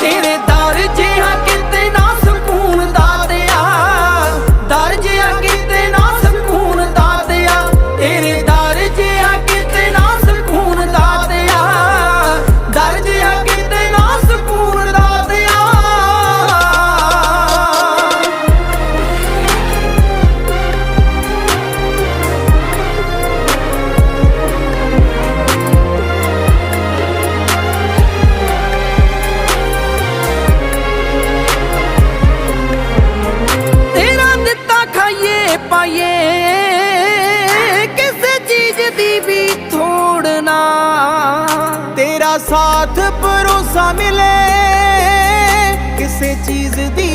तेरे दा ਕਿਸੇ ਚੀਜ਼ ਦੀ ਵੀ ਥੋੜਨਾ ਤੇਰਾ ਸਾਥ ਭਰੋਸਾ ਮਿਲੇ। ਕਿਸੇ ਚੀਜ਼ ਦੀ